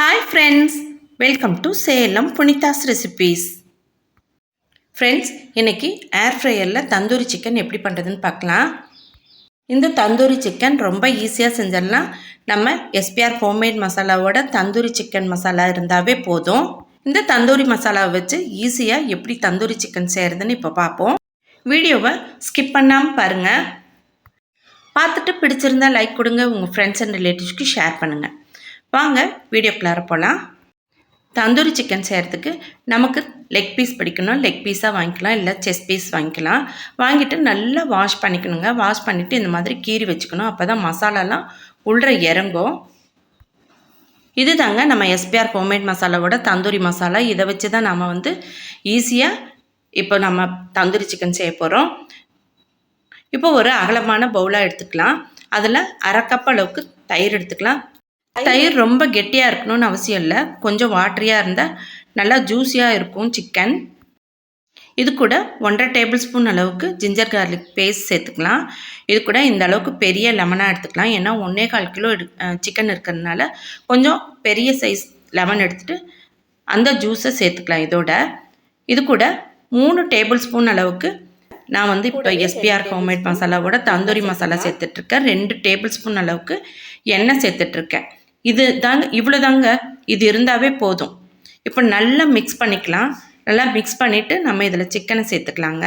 Hi friends welcome to Salem Punitha's recipes friends இன்னைக்கு air ஃப்ரையரில் tandoori chicken எப்படி பண்ணுறதுன்னு பார்க்கலாம். இந்த தந்தூரி சிக்கன் ரொம்ப ஈஸியாக செஞ்சிடலாம். நம்ம எஸ்பிஆர் ஹோம்மேட் மசாலாவோட தந்தூரி சிக்கன் மசாலா இருந்தாவே போதும். இந்த தந்தூரி மசாலாவை வச்சு ஈஸியாக எப்படி தந்தூரி சிக்கன் செய்கிறதுன்னு இப்போ பார்ப்போம். வீடியோவை ஸ்கிப் பண்ணாமல் பாருங்கள் பார்த்துட்டு பிடிச்சிருந்தா லைக் கொடுங்க உங்கள் ஃப்ரெண்ட்ஸ் அண்ட் ரிலேட்டிவ்ஸ்க்கு ஷேர் பண்ணுங்கள் வாங்க வீடியோக்குள்ளார போகலாம் தந்தூரி சிக்கன் செய்கிறதுக்கு நமக்கு லெக் பீஸ் பிடிக்கணும். லெக் பீஸாக வாங்கிக்கலாம் இல்லை செஸ் பீஸ் வாங்கிக்கலாம். வாங்கிட்டு நல்லா வாஷ் பண்ணிக்கணுங்க. வாஷ் பண்ணிவிட்டு இந்த மாதிரி கீறி வச்சுக்கணும். அப்போ தான் மசாலாலாம் உள்ள இறங்கும். இது தாங்க நம்ம எஸ்பிஆர் ஹோம்மேட் மசாலாவோட தந்தூரி மசாலா. இதை வச்சு தான் நம்ம வந்து ஈஸியாக இப்போ நம்ம தந்தூரி சிக்கன் செய்ய போகிறோம் இப்போ ஒரு அகலமான பவுலாக எடுத்துக்கலாம். அதில் அரை கப் அளவுக்கு தயிர் எடுத்துக்கலாம். தயிர் ரொம்ப கெட்டியாக இருக்கணும்னு அவசியம் இல்லை. கொஞ்சம் வாட்டரியாக இருந்தால் நல்லா ஜூஸியாக இருக்கும் சிக்கன் இது கூட ஒன்றரை டேபிள் ஸ்பூன் அளவுக்கு ஜிஞ்சர் கார்லிக் பேஸ்ட் சேர்த்துக்கலாம். இது கூட இந்த அளவுக்கு பெரிய லெமனாக எடுத்துக்கலாம். ஏன்னா ஒன்றே கால் கிலோ எடு சிக்கன் இருக்கிறதுனால கொஞ்சம் பெரிய சைஸ் லெமன் எடுத்துகிட்டு அந்த ஜூஸை சேர்த்துக்கலாம் இதோட. இது கூட மூணு டேபிள் ஸ்பூன் அளவுக்கு நான் வந்து இப்போ எஸ்பிஆர் ஹோம்மேட் மசாலாவோட தந்தூரி மசாலா சேர்த்துட்ருக்கேன் ரெண்டு டேபிள் ஸ்பூன் அளவுக்கு எண்ணெய் சேர்த்துட்ருக்கேன் இது தாங்க இவ்வளோ தாங்க இது இருந்தாவே போதும். இப்போ நல்லா மிக்ஸ் பண்ணிக்கலாம். நல்லா மிக்ஸ் பண்ணிவிட்டு நம்ம இதில் சிக்கனை சேர்த்துக்கலாங்க.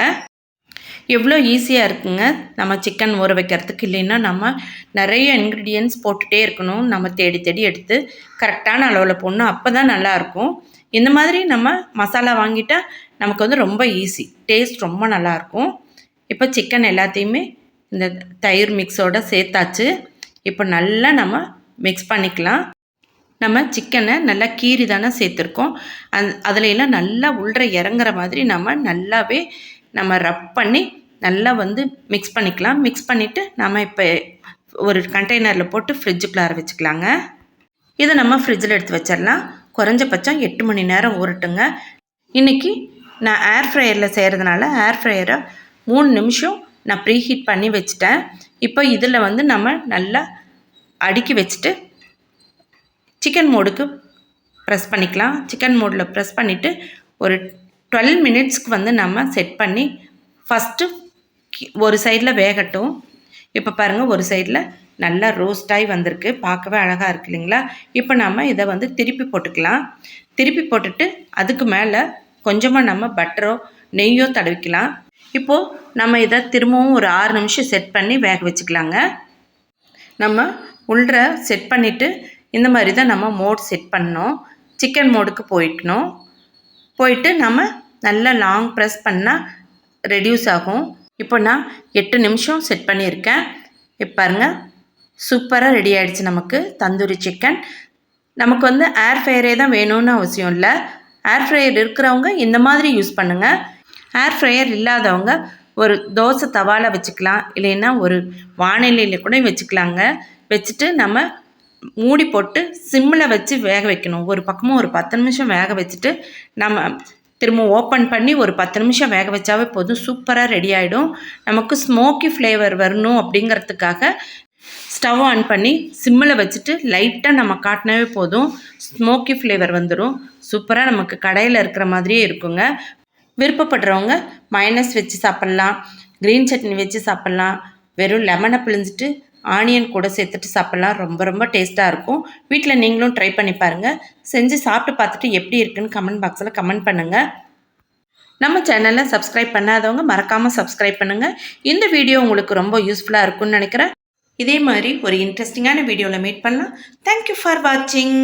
எவ்வளோ ஈஸியாக இருக்குங்க. நம்ம சிக்கன் ஊற வைக்கிறதுக்கு இல்லைன்னா நம்ம நிறைய இன்க்ரீடியன்ஸ் போட்டுகிட்டே இருக்கணும். நம்ம தேடி தேடி எடுத்து கரெக்டான அளவில் போடணும். அப்போ தான் நல்லாயிருக்கும் இந்த மாதிரி நம்ம மசாலா வாங்கிட்டால் நமக்கு வந்து ரொம்ப ஈஸி டேஸ்ட் ரொம்ப நல்லாயிருக்கும் இப்போ சிக்கன் எல்லாத்தையுமே இந்த தயிர் மிக்ஸோடு சேர்த்தாச்சு. இப்போ நல்லா நம்ம மிக்ஸ் பண்ணிக்கலாம். நம்ம சிக்கனை நல்லா கீறி தானே சேர்த்துருக்கோம். அந் அதில் நல்லா உள்ள இறங்குற மாதிரி நம்ம நல்லாவே நம்ம ரப் பண்ணி நல்லா வந்து மிக்ஸ் பண்ணிக்கலாம். மிக்ஸ் பண்ணிவிட்டு நம்ம இப்போ ஒரு கண்டெய்னரில் போட்டு ஃப்ரிட்ஜுக்குள்ளார வச்சுக்கலாங்க. இதை நம்ம ஃப்ரிட்ஜில் எடுத்து வச்சிடலாம். குறைஞ்சபட்சம் எட்டு மணி நேரம் ஊறட்டுங்க. இன்றைக்கி நான் ஏர் ஃப்ரையரில் செய்கிறதுனால ஏர் ஃப்ரையரை மூணு நிமிஷம் நான் ப்ரீ ஹீட் பண்ணி வச்சுட்டேன். இப்போ இதில் வந்து நம்ம நல்லா அடுக்கி வச்சுட்டு சிக்கன் மோடுக்கு ப்ரெஸ் பண்ணிக்கலாம். சிக்கன் மோடில் ப்ரெஸ் பண்ணிவிட்டு ஒரு டுவெல் மினிட்ஸ்க்கு வந்து நம்ம செட் பண்ணி ஃபஸ்ட்டு ஒரு சைடில் வேகட்டும். இப்போ பாருங்கள் ஒரு சைடில் நல்லா ரோஸ்டாகி வந்திருக்கு. பார்க்கவே அழகாக இருக்கு இல்லைங்களா? இப்போ நம்ம இதை வந்து திருப்பி போட்டுக்கலாம். திருப்பி போட்டுட்டு அதுக்கு மேலே கொஞ்சமாக நம்ம பட்டரோ நெய்யோ தடவிக்கலாம். இப்போது நம்ம இதை திரும்பவும் ஒரு ஆறு நிமிஷம் செட் பண்ணி வேக வச்சுக்கலாங்க. நம்ம உள்ள செட் பண்ணிவிட்டு இந்த மாதிரி தான் நம்ம மோட் செட் பண்ணோம் சிக்கன் மோடுக்கு போயிட்டணும். போயிட்டு நம்ம நல்லா லாங் ப்ரெஸ் பண்ணால் ரெடியூஸ் ஆகும். இப்போ நான் எட்டு நிமிஷம் செட் பண்ணியிருக்கேன். இப்போ பாருங்கள் சூப்பராக ரெடி ஆகிடுச்சு நமக்கு தந்தூரி சிக்கன் நமக்கு வந்து ஏர் ஃப்ரையரே தான் வேணும்னு அவசியம் இல்லை. ஏர் ஃப்ரையர் இருக்கிறவங்க இந்த மாதிரி யூஸ் பண்ணுங்கள் ஏர் ஃப்ரையர் இல்லாதவங்க ஒரு தோசை தவாவில் வச்சுக்கலாம். இல்லைன்னா ஒரு வானிலையில் கூட வச்சுக்கலாங்க. வச்சுட்டு நம்ம மூடி போட்டு சிம்மில் வச்சு வேக வைக்கணும். ஒரு பக்கமும் ஒரு பத்து நிமிஷம் வேக வச்சுட்டு நம்ம திரும்ப ஓப்பன் பண்ணி ஒரு பத்து நிமிஷம் வேக வச்சாவே போதும். சூப்பராக ரெடி ஆகிடும் நமக்கு ஸ்மோக்கி ஃப்ளேவர் வரணும் அப்படிங்கிறதுக்காக ஸ்டவ் ஆன் பண்ணி சிம்மில் வச்சுட்டு லைட்டாக நம்ம காட்டினாவே போதும். ஸ்மோக்கி ஃப்ளேவர் வந்துடும் சூப்பராக நமக்கு கடையில் இருக்கிற மாதிரியே இருக்குங்க. விருப்பப்படுறவங்க மைனஸ் வச்சு சாப்பிட்லாம். க்ரீன் சட்னி வச்சு சாப்பிட்லாம். வெறும் லெமனை பிழிஞ்சிட்டு ஆனியன் கூட சேர்த்துட்டு சாப்பிட்லாம். ரொம்ப ரொம்ப டேஸ்ட்டாக இருக்கும். வீட்டில் நீங்களும் ட்ரை பண்ணி பாருங்கள் செஞ்சு சாப்பிட்டு பார்த்துட்டு எப்படி இருக்குன்னு கமெண்ட் பாக்ஸில் கமெண்ட் பண்ணுங்கள் நம்ம சேனலை சப்ஸ்கிரைப் பண்ணாதவங்க மறக்காமல் சப்ஸ்கிரைப் பண்ணுங்கள் இந்த வீடியோ உங்களுக்கு ரொம்ப யூஸ்ஃபுல்லாக இருக்கும்னு நினைக்கிறேன். இதே மாதிரி ஒரு இன்ட்ரெஸ்டிங்கான வீடியோவில் மீட் பண்ணலாம். தேங்க்யூ ஃபார் வாட்சிங்